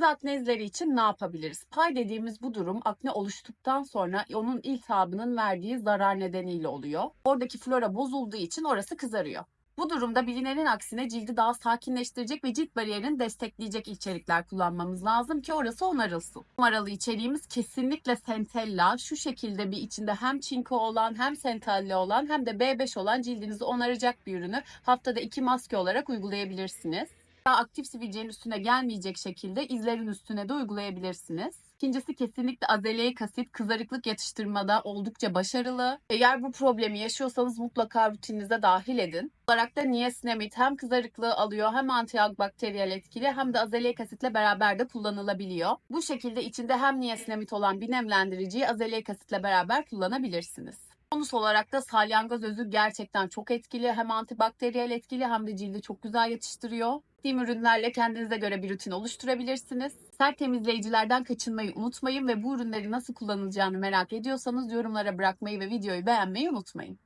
Kırmızı akne izleri için ne yapabiliriz? Pay dediğimiz bu durum akne oluştuktan sonra onun iltihabının verdiği zarar nedeniyle oluyor. Oradaki flora bozulduğu için orası kızarıyor. Bu durumda bilinenin aksine cildi daha sakinleştirecek ve cilt bariyerini destekleyecek içerikler kullanmamız lazım ki orası onarılsın. Numaralı içeriğimiz kesinlikle Centella. Şu şekilde bir içinde hem çinko olan hem Centella olan hem de B5 olan cildinizi onaracak bir ürünü haftada iki maske olarak uygulayabilirsiniz. Daha aktif sivilcenin üstüne gelmeyecek şekilde izlerin üstüne de uygulayabilirsiniz. İkincisi kesinlikle azelaic asit kızarıklık yatıştırmada oldukça başarılı. Eğer bu problemi yaşıyorsanız mutlaka rutininize dahil edin. Olarak da niacinamide hem kızarıklığı alıyor hem antibakteriyel etkili hem de azelaic asitle beraber de kullanılabiliyor. Bu şekilde içinde hem niacinamide olan bir nemlendiriciyi azelaic asitle beraber kullanabilirsiniz. Bonus olarak da salyangoz özü gerçekten çok etkili. Hem antibakteriyel etkili hem de cildi çok güzel yatıştırıyor. Dim ürünlerle kendinize göre bir rutin oluşturabilirsiniz. Sert temizleyicilerden kaçınmayı unutmayın ve bu ürünleri nasıl kullanılacağını merak ediyorsanız yorumlara bırakmayı ve videoyu beğenmeyi unutmayın.